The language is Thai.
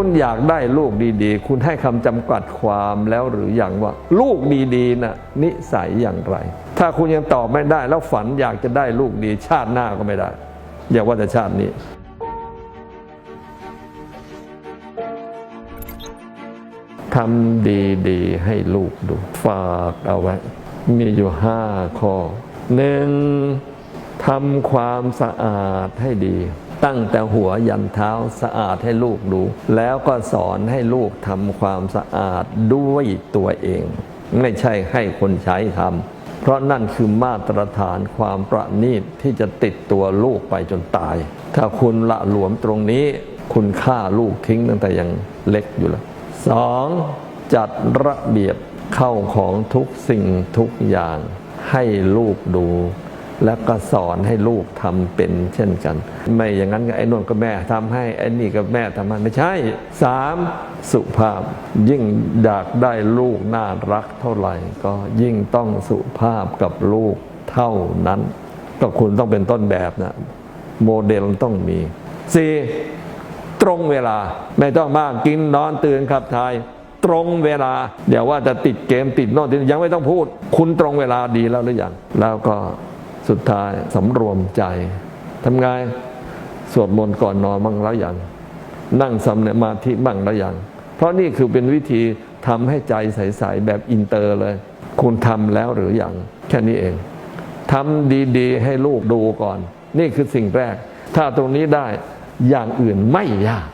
คุณอยากได้ลูกดีๆ คุณให้คำจำกัดความแล้วหรืออยังว่า ลูกดีๆน่ะนิสัยอย่างไร ถ้าคุณยังตอบไม่ได้ แล้วฝันอยากจะได้ลูกดี ชาติหน้าก็ไม่ได้ อย่าว่าแต่ชาตินี้ทำดีๆ ให้ลูกดู ฝากเอาไว้ มีอยู่ห้าข้อหนึ่งทำความสะอาดให้ดี ตั้งแต่หัวยันเท้าสะอาดให้ลูกดู แล้วก็สอนให้ลูกทำความสะอาดด้วยตัวเอง ไม่ใช่ให้คนใช้ทำเพราะนั่นคือมาตรฐานความประณีตที่จะติดตัวลูกไปจนตาย ถ้าคุณละหลวมตรงนี้ คุณฆ่าลูกทิ้งตั้งแต่ยังเล็กอยู่แล้วสองจัดระเบียบเข้าของทุกสิ่งทุกอย่างให้ลูกดู แล้วก็สอนให้ลูกทำเป็นเช่นกัน ไม่อย่างนั้นไอ้นนก็แม่ทำให้ไอ้นี่ก็แม่ทำให้ไม่ใช่สามสุภาพ ยิ่งอยากได้ลูกน่ารักเท่าไหร่ ก็ยิ่งต้องสุภาพกับลูกเท่านั้น ก็คุณต้องเป็นต้นแบบนะโมเดลต้องมีสี่ตรงเวลาไม่ต้องมากกินนอนตื่นขับถ่ายตรงเวลาเดี๋ยวว่าจะติดเกมติดโน่นติดยังไม่ต้องพูด คุณตรงเวลาดีแล้วหรือยังแล้วก็ สุดท้ายสำรวมใจทำไงสวดมนต์ก่อนนอนบ้างแล้วยังนั่งสมาธิบ้างแล้วยังเพราะนี่คือเป็นวิธีทำให้ใจใสๆแบบอินเตอร์เลย คุณทำแล้วหรือยังแค่นี้เองทำดีๆ ให้ลูกดูก่อน นี่คือสิ่งแรก ถ้าตรงนี้ได้อย่างอื่นไม่ยาก